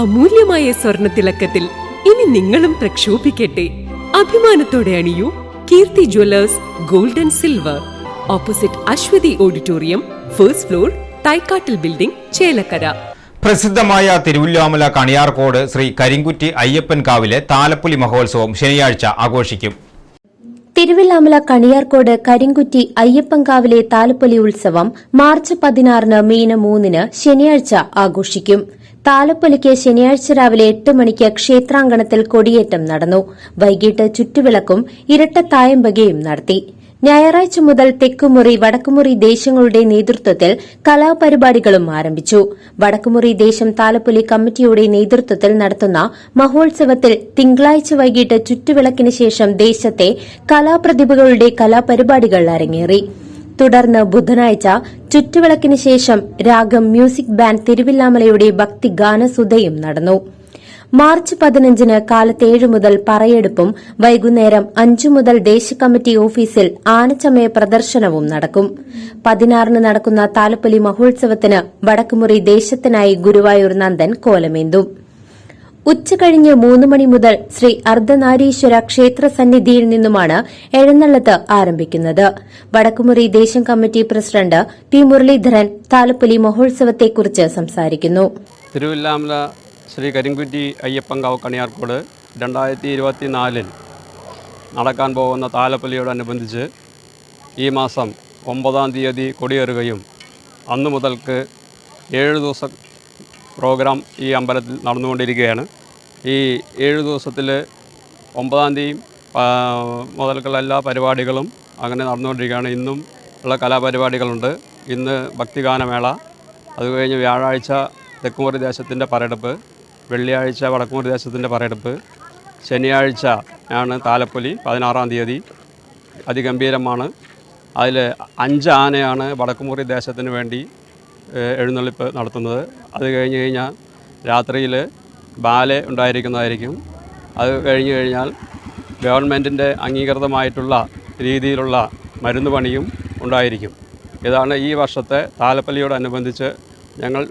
അമൂല്യമായ സ്വർണ തിളക്കത്തിൽ ഇനി നിങ്ങളും പ്രക്ഷോഭിക്കട്ടെ. അഭിമാനത്തോടെ അണിയൂ Keerthi jewellers gold and silver. Opposite Aswathi auditorium first floor തൈക്കാട്ടിൽ building Chelakkara. പ്രസിദ്ധമായ തിരുവല്ലാമല കണിയാർക്കോട് ശ്രീ കരിങ്കുറ്റി അയ്യപ്പൻ കാവിലെ താലപ്പുലി മഹോത്സവം ശനിയാഴ്ച ആഘോഷിക്കും. തിരുവില്ലാമല കണിയാർക്കോട് കരിങ്കുറ്റി അയ്യപ്പൻകാവിലെ താലപ്പൊലി ഉത്സവം മാർച്ച് പതിനാറിന് മീന മൂന്നിന് ശനിയാഴ്ച ആഘോഷിക്കും. താലപ്പൊലിക്ക് ശനിയാഴ്ച രാവിലെ എട്ട് മണിക്ക് ക്ഷേത്രാങ്കണത്തിൽ കൊടിയേറ്റം നടന്നു. വൈകിട്ട് ചുറ്റുവിളക്കും ഇരട്ടത്തായമ്പകയും നടത്തി. ഞായറാഴ്ച മുതൽ തെക്കുമുറി വടക്കുമുറി ദേശങ്ങളുടെ നേതൃത്വത്തിൽ കലാപരിപാടികളും ആരംഭിച്ചു. വടക്കുമുറി ദേശം താലപ്പൊലി കമ്മിറ്റിയുടെ നേതൃത്വത്തിൽ നടത്തുന്ന മഹോത്സവത്തിൽ തിങ്കളാഴ്ച വൈകിട്ട് ചുറ്റുവിളക്കിന് ശേഷം ദേശത്തെ കലാപ്രതിഭകളുടെ കലാപരിപാടികൾ അരങ്ങേറി. തുടർന്ന് ബുധനാഴ്ച ചുറ്റുവിളക്കിന് ശേഷം രാഗം മ്യൂസിക് ബാൻഡ് തിരുവില്ലാമലയുടെ ഭക്തി ഗാനസുധയും നടന്നു. മാർച്ച് പതിനഞ്ചിന് കാലത്ത് ഏഴ് മുതൽ പറയെടുപ്പും വൈകുന്നേരം അഞ്ചു മുതൽ ദേശകമ്മിറ്റി ഓഫീസിൽ ആനച്ചമയ പ്രദർശനവും നടക്കും. പതിനാറിന് നടക്കുന്ന താലപ്പൊലി മഹോത്സവത്തിന് വടക്കുമുറി ദേശത്തിനായി ഗുരുവായൂർ നന്ദൻ കോലമേന്തും. ഉച്ചകഴിഞ്ഞ് മൂന്ന് മണി മുതൽ ശ്രീ അർദ്ധനാരീശ്വര ക്ഷേത്ര സന്നിധിയിൽ നിന്നുമാണ് എഴുന്നള്ളത്ത് ആരംഭിക്കുന്നത്. വടക്കുമുറി ദേശം committee president P Muraleedharan Thalappoli മഹോത്സവത്തെക്കുറിച്ച് സംസാരിക്കുന്നു. തിരുവില്ലാമല ശ്രീ കരിങ്കുറ്റി അയ്യപ്പങ്കാവ് കണിയാർക്കോട് രണ്ടായിരത്തി ഇരുപത്തി നാലിൽ നടക്കാൻ പോകുന്ന താലപ്പൊലിയോടനുബന്ധിച്ച് ഈ മാസം ഒമ്പതാം തീയതി കൊടിയേറുകയും അന്നു മുതൽക്ക് ഏഴ് ദിവസം പ്രോഗ്രാം ഈ അമ്പലത്തിൽ നടന്നുകൊണ്ടിരിക്കുകയാണ്. ഈ ഏഴ് ദിവസത്തിൽ ഒമ്പതാം തീയതി മുതൽക്കുള്ള എല്ലാ പരിപാടികളും അങ്ങനെ നടന്നുകൊണ്ടിരിക്കുകയാണ്. ഇന്നും ഉള്ള കലാപരിപാടികളുണ്ട്. ഇന്ന് ഭക്തിഗാനമേള അത് കഴിഞ്ഞ് വ്യാഴാഴ്ച തെക്കുമുറി ദേശത്തിന്റെ പറയെടുപ്പ് വെള്ളിയാഴ്ച വടക്കുമുറി ദേശത്തിന്റെ പറയെടുപ്പ് ശനിയാഴ്ച ആണ് താലപ്പൊലി പതിനാറാം തീയതി അതിഗംഭീരമാണ്. അതിൽ അഞ്ച് ആനയാണ് വടക്കുമുറി ദേശത്തിന് വേണ്ടി എഴുന്നള്ളിപ്പ് നടത്തുന്നത്. അത് കഴിഞ്ഞ് കഴിഞ്ഞാൽ രാത്രിയിൽ ബാലെ ഉണ്ടായിരിക്കുന്നതായിരിക്കും. അത് കഴിഞ്ഞ് കഴിഞ്ഞാൽ ഗവൺമെന്റിന്റെ അംഗീകൃതമായിട്ടുള്ള രീതിയിലുള്ള മരുന്ന് പണിയും ഉണ്ടായിരിക്കും. ഇതാണ് ഈ വർഷത്തെ താലപ്പലിയോടനുബന്ധിച്ച് ഞങ്ങൾ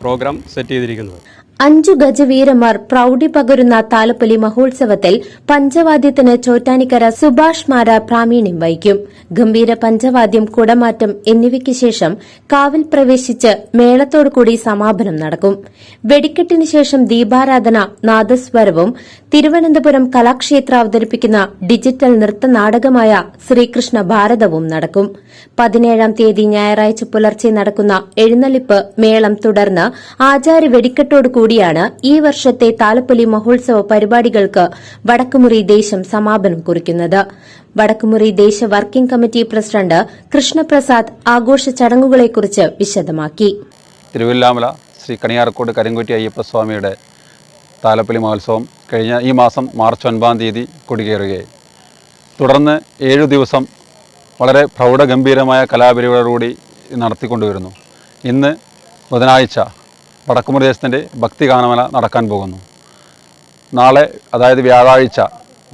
പ്രോഗ്രാം സെറ്റ് ചെയ്തിരിക്കുന്നത്. അഞ്ചു ഗജവീരന്മാർ പ്രൌഢി പകരുന്ന താലപ്പൊലി മഹോത്സവത്തിൽ പഞ്ചവാദ്യത്തിന് ചോറ്റാനിക്കര സുഭാഷ് മാര പ്രാമീണ്യം വഹിക്കും. ഗംഭീര പഞ്ചവാദ്യം കുടമാറ്റം എന്നിവയ്ക്ക് ശേഷം കാവിൽ പ്രവേശിച്ച് മേളത്തോടുകൂടി സമാപനം നടക്കും. വെടിക്കെട്ടിന് ശേഷം ദീപാരാധന നാദസ്വരവും തിരുവനന്തപുരം കലാക്ഷേത്ര അവതരിപ്പിക്കുന്ന ഡിജിറ്റൽ നൃത്തനാടകമായ ശ്രീകൃഷ്ണ ഭാരതവും നടക്കും. പതിനേഴാം തീയതി ഞായറാഴ്ച പുലർച്ചെ നടക്കുന്ന എഴുന്നള്ളിപ്പ് മേളം തുടർന്ന് ആചാര വെടിക്കെട്ടോടുകൂടിയാണ് ഈ വർഷത്തെ താലപ്പൊലി മഹോത്സവ പരിപാടികൾക്ക് വടക്കുമുറി ദേശം സമാപനം കുറിക്കുന്നത്. വടക്കുമുറി ദേശ വർക്കിംഗ് കമ്മിറ്റി പ്രസിഡന്റ് കൃഷ്ണപ്രസാദ് ആഘോഷ ചടങ്ങുകളെക്കുറിച്ച് വിശദമാക്കി. തിരുവില്ലാമല ശ്രീ കണിയാർക്കോട് കരിങ്കുറ്റി അയ്യപ്പസ്വാമിയുടെ താലപ്പൊലി മഹോത്സവം കഴിഞ്ഞ ഈ മാസം മാർച്ച് ഒൻപതാം തീയതി കൊടികയറുകയായി തുടർന്ന് ഏഴു ദിവസം വളരെ പ്രൗഢഗംഭീരമായ കലാപരിപാടിയോടുകൂടി നടത്തിക്കൊണ്ടുവരുന്നു. ഇന്ന് ബുധനാഴ്ച വടക്കുമുറി ദേശത്തിന്റെ ഭക്തിഗാനമല നടക്കാൻ പോകുന്നു. നാളെ അതായത് വ്യാഴാഴ്ച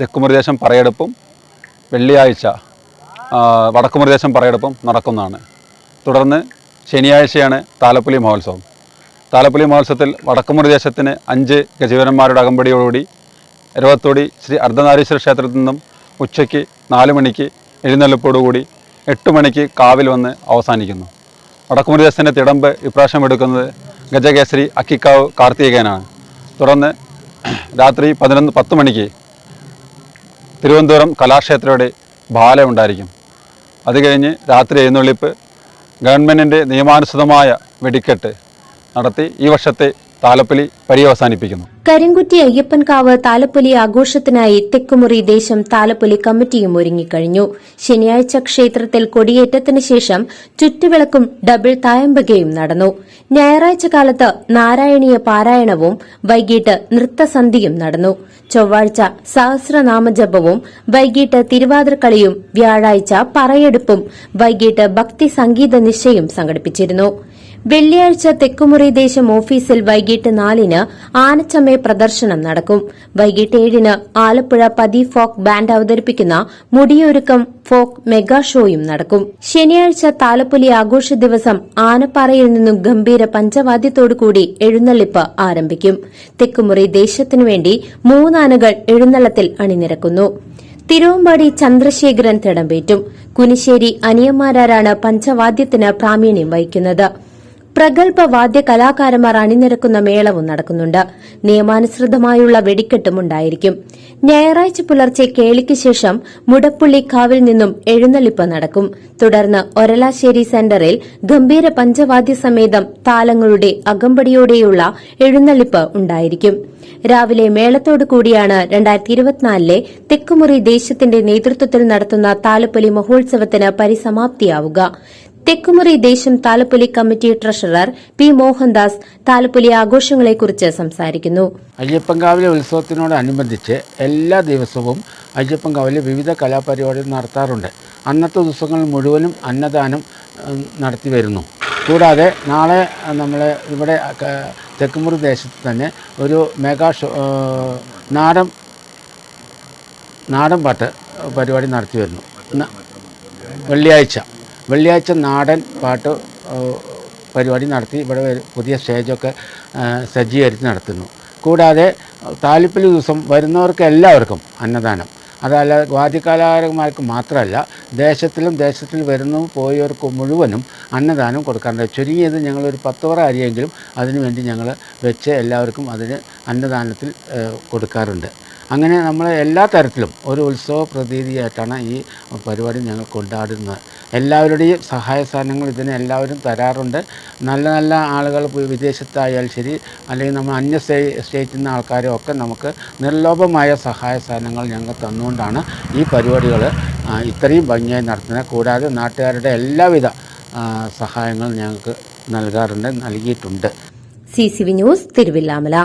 തെക്കുമുറി ദേശം പറയെടുപ്പും വെള്ളിയാഴ്ച വടക്കുമുറി ദേശം പറയെടുപ്പും നടക്കുന്നതാണ്. തുടർന്ന് ശനിയാഴ്ചയാണ് താലപ്പുലി മഹോത്സവം. താലപ്പുലി മഹോത്സവത്തിൽ വടക്കുമുറി ദേശത്തിന് അഞ്ച് ഗജവീരന്മാരുടെ അകമ്പടിയോടുകൂടി എരവത്തോടി ശ്രീ അർദ്ധനാരീശ്വര ക്ഷേത്രത്തിൽ നിന്നും ഉച്ചയ്ക്ക് നാല് മണിക്ക് എഴുന്നള്ളിപ്പോടുകൂടി എട്ട് മണിക്ക് കാവിൽ വന്ന് അവസാനിക്കുന്നു. വടക്കുമുറി ദേശത്തിന്റെ തിടമ്പ് ഇപ്രാവശ്യം എടുക്കുന്നത് ഗജകേസരി അക്കിക്കാവ് കാർത്തികേയനാണ്. തുടർന്ന് രാത്രി പതിനൊന്ന് പത്ത് മണിക്ക് തിരുവനന്തപുരം കലാക്ഷേത്രയുടെ ബാല ഉണ്ടായിരിക്കും. അത് കഴിഞ്ഞ് രാത്രി എഴുന്നള്ളിപ്പ് ഗവൺമെന്റിന്റെ നിയമാനുസൃതമായ വെടിക്കെട്ട് നടത്തി ഈ വർഷത്തെ താലപ്പൊലി പര്യവസാനിപ്പിക്കുന്നു. കരിങ്കുറ്റി അയ്യപ്പൻകാവ് താലപ്പൊലി ആഘോഷത്തിനായി തെക്കുമുറി ദേശം താലപ്പൊലി കമ്മിറ്റിയും ഒരുങ്ങിക്കഴിഞ്ഞു. ശനിയാഴ്ച ക്ഷേത്രത്തിൽ കൊടിയേറ്റത്തിന് ശേഷം ചുറ്റുവിളക്കും ഡബിൾ തായമ്പകയും നടന്നു. ഞായറാഴ്ച കാലത്ത് നാരായണീയ പാരായണവും വൈകിട്ട് നൃത്തസന്ധിയും നടന്നു. ചൊവ്വാഴ്ച സഹസ്രനാമജപവും വൈകിട്ട് തിരുവാതിർക്കളിയും വ്യാഴാഴ്ച പറയെടുപ്പും വൈകിട്ട് ഭക്തി സംഗീത നിശയും സംഘടിപ്പിച്ചിരുന്നു. വെള്ളിയാഴ്ച തെക്കുമുറി ദേശം ഓഫീസിൽ വൈകിട്ട് നാലിന് ആനച്ചമ്മേ പ്രദർശനം നടക്കും. വൈകിട്ട് ഏഴിന് ആലപ്പുഴ പതി ഫോക്ക് ബാൻഡ് അവതരിപ്പിക്കുന്ന മുടിയൊരുക്കം ഫോക്ക് മെഗാ ഷോയും നടക്കും. ശനിയാഴ്ച താലപ്പൊലി ആഘോഷ ദിവസം ആനപ്പാറയിൽ നിന്നും ഗംഭീര പഞ്ചവാദ്യത്തോടുകൂടി എഴുന്നള്ളിപ്പ് ആരംഭിക്കും. തെക്കുമുറി ദേശത്തിനുവേണ്ടി മൂന്നാനകൾ എഴുന്നള്ളത്തിൽ അണിനിരക്കുന്നു. തിരുവമ്പാടി ചന്ദ്രശേഖരൻ തിടമ്പേറ്റും. കുനിശ്ശേരി അനിയന്മാരാരാണ് പഞ്ചവാദ്യത്തിന് പ്രാവീണ്യം വഹിക്കുന്നത്. പ്രഗത്ഭ വാദ്യ കലാകാരന്മാർ അണിനിരക്കുന്ന മേളവും നടക്കുന്നുണ്ട്. നിയമാനുസൃതമായുള്ള വെടിക്കെട്ടും ഉണ്ടായിരിക്കും. ഞായറാഴ്ച പുലർച്ചെ കേളിക്ക് ശേഷം മുടപ്പുള്ളി കാവിൽ നിന്നും എഴുന്നള്ളിപ്പ് നടക്കും. തുടർന്ന് ഒരലാശ്ശേരി സെന്ററിൽ ഗംഭീര പഞ്ചവാദ്യ സമേതം താലങ്ങളുടെ അകമ്പടിയോടെയുള്ള എഴുന്നള്ളിപ്പ് ഉണ്ടായിരിക്കും. രാവിലെ മേളത്തോടു കൂടിയാണ് രണ്ടായിരത്തി ഇരുപത്തിനാലിലെ തെക്കുമുറി ദേശത്തിന്റെ നേതൃത്വത്തിൽ നടത്തുന്ന താലപ്പൊലി മഹോത്സവത്തിന് പരിസമാപ്തിയാവുക. തെക്കുമുറി ദേശം Thalappoli committee treasurer P Mohandas Thalappoli ആഘോഷങ്ങളെക്കുറിച്ച് സംസാരിക്കുന്നു. അയ്യപ്പൻകാവിലെ ഉത്സവത്തിനോടനുബന്ധിച്ച് എല്ലാ ദിവസവും അയ്യപ്പൻകാവിലെ വിവിധ കലാപരിപാടികൾ നടത്താറുണ്ട്. അന്നത്തെ ദിവസങ്ങൾ മുഴുവനും അന്നദാനം നടത്തി വരുന്നു. കൂടാതെ നാളെ നമ്മൾ ഇവിടെ തെക്കുമുറി ദേശത്ത് തന്നെ ഒരു മെഗാ നാടൻ നാടൻ പാട്ട് പരിപാടി നടത്തി വരുന്നു. വെള്ളിയാഴ്ച. വെള്ളിയാഴ്ച നാടൻ പാട്ട് പരിപാടി നടത്തി. ഇവിടെ പുതിയ സ്റ്റേജൊക്കെ സജ്ജീകരിച്ച് നടത്തുന്നു. കൂടാതെ താലിപ്പലി ദിവസം വരുന്നവർക്ക് എല്ലാവർക്കും അന്നദാനം. അതല്ല വാദ്യകലാകാരന്മാർക്ക് മാത്രമല്ല ദേശത്തിലും ദേശത്തിൽ വരുന്നു പോയവർക്ക് മുഴുവനും അന്നദാനം കൊടുക്കാറുണ്ട്. ചുരുങ്ങിയത് ഞങ്ങളൊരു പത്ത് പറ അരിയെങ്കിലും അതിനുവേണ്ടി ഞങ്ങൾ വെച്ച് എല്ലാവർക്കും അതിന് അന്നദാനത്തിൽ കൊടുക്കാറുണ്ട്. അങ്ങനെ നമ്മൾ എല്ലാ തരത്തിലും ഒരു ഉത്സവ പ്രതീതിയായിട്ടാണ് ഈ പരിപാടി ഞങ്ങൾ കൊണ്ടാടുന്നത്. എല്ലാവരുടെയും സഹായ സാധനങ്ങൾ ഇതിന് എല്ലാവരും തരാറുണ്ട്. നല്ല നല്ല ആളുകൾ വിദേശത്തായാൽ ശരി അല്ലെങ്കിൽ നമ്മൾ അന്യ സ്റ്റേ സ്റ്റേറ്റിൽ നിന്ന് ആൾക്കാരും ഒക്കെ നമുക്ക് നിർലോഭമായ സഹായ സാധനങ്ങൾ ഞങ്ങൾ തന്നുകൊണ്ടാണ് ഈ പരിപാടികൾ ഇത്രയും ഭംഗിയായി നടത്തുന്നത്. കൂടാതെ നാട്ടുകാരുടെ എല്ലാവിധ സഹായങ്ങളും ഞങ്ങൾക്ക് നൽകാറുണ്ട് നൽകിയിട്ടുണ്ട്. C C V news Thiruvillwamala.